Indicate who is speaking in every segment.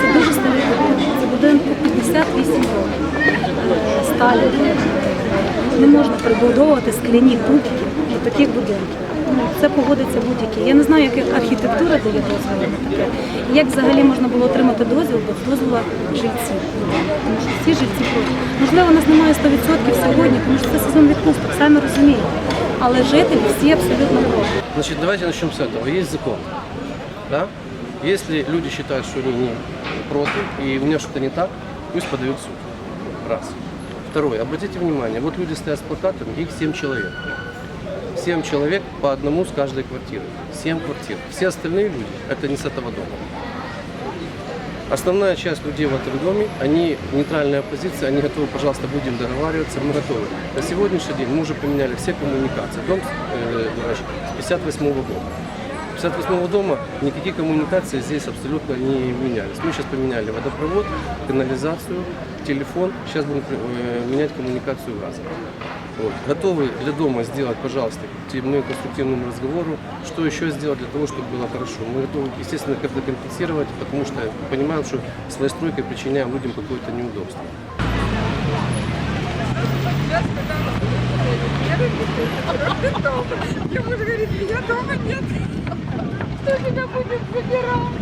Speaker 1: це дуже старий будинок. Це будинку 58 років. Е, Сталі. Не можна прибудовувати скляні кубки до таких будинків. Ну, це погодиться будь-які. Я не знаю, яка архітектура дає дозвіл на таке. Як взагалі можна було отримати дозвіл без дозвола жильців. Тому що всі жильці проти. Можливо, у нас немає 100% сьогодні, тому що це сезон відпусток, самі розумієте. Але жителі всі абсолютно проти.
Speaker 2: Значить, давайте почнемо з цього. Є закон. Да? Если люди считают, что они не против, и у меня что-то не так, пусть подают в суд. Раз. Второе. Обратите внимание, вот люди стоят с плакатами, их 7 человек. 7 человек по одному с каждой квартиры. 7 квартир. Все остальные люди, это не с этого дома. Основная часть людей в этом доме, они нейтральная оппозиция, они готовы, пожалуйста, будем договариваться, мы готовы. На сегодняшний день мы уже поменяли все коммуникации. Дом э, с 58 года. С 58 дома никакие коммуникации здесь абсолютно не менялись. Мы сейчас поменяли водопровод, канализацию, телефон. Сейчас будем э, менять коммуникацию газа. Вот. Готовы для дома сделать, пожалуйста, мы конструктивному разговору, что еще сделать для того, чтобы было хорошо. Мы готовы, естественно, как-то компенсировать, потому что понимаем, что своей стройкой причиняем людям какое-то неудобство.
Speaker 3: Я буду говорить, дома нет. Кто тебя будет забирать?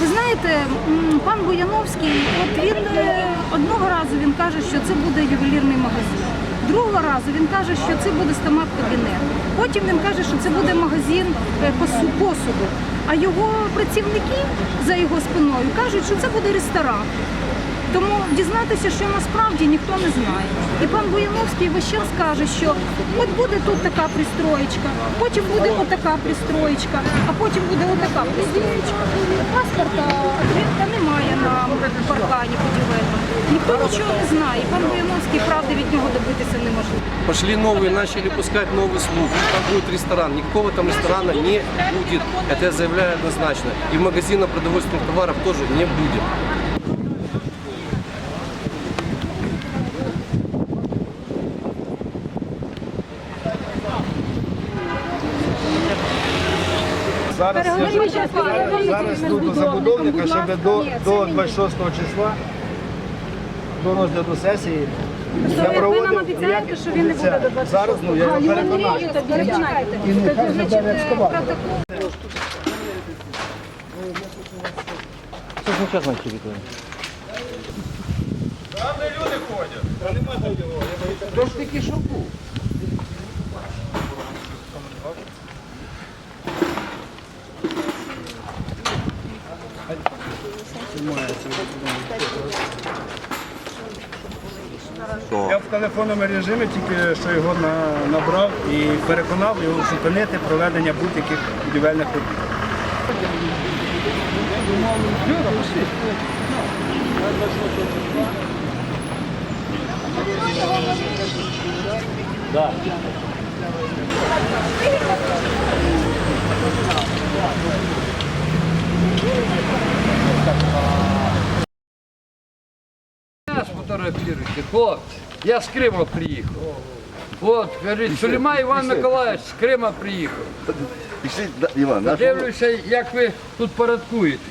Speaker 4: Ви знаєте, м, пан Бояновський, от він е, одного разу він каже, що це буде ювелірний магазин. Другого разу він каже, що це буде стомат кабінет. Потім він каже, що це буде магазин е, посу- посуду. А його працівники за його спиною кажуть, що це буде ресторан. Тому дізнатися, що насправді ніхто не знає. І пан Бояновський весь час каже, що от буде тут така пристроєчка, потім буде отака пристроєчка, а потім буде отака пристроєчка. Паспорта відкритка немає на паркані будівельному. Ніхто нічого не знає. І пан Бояновський правди від нього добитися неможливо.
Speaker 2: Пошли новые, начали пускать новый слуг. Там будет ресторан. Никакого там ресторана не будет. Это я заявляю однозначно. И магазина продовольственных товаров тоже не будет.
Speaker 5: Зараз я зараз йду до забудовника, щоб до, до 26 числа, до розгляду сесії, я
Speaker 1: ви нам обіцяєте, що він не буде до
Speaker 5: обіцяю. Зараз ну я його переконаю.
Speaker 1: Переконайте.
Speaker 5: І нехай вже бере екскаватор. Я в телефонному режимі тільки що його на- набрав і переконав його зупинити проведення будь-яких будівельних робіт.
Speaker 6: Нас фотографируйте, хлопці. Я з Крима приїхав. От, кажіть, Суліма Іван Миколаївич з Крима приїхав.
Speaker 7: Пішли, Іван, наш
Speaker 6: Дивлюся, як ви тут порядкуєте.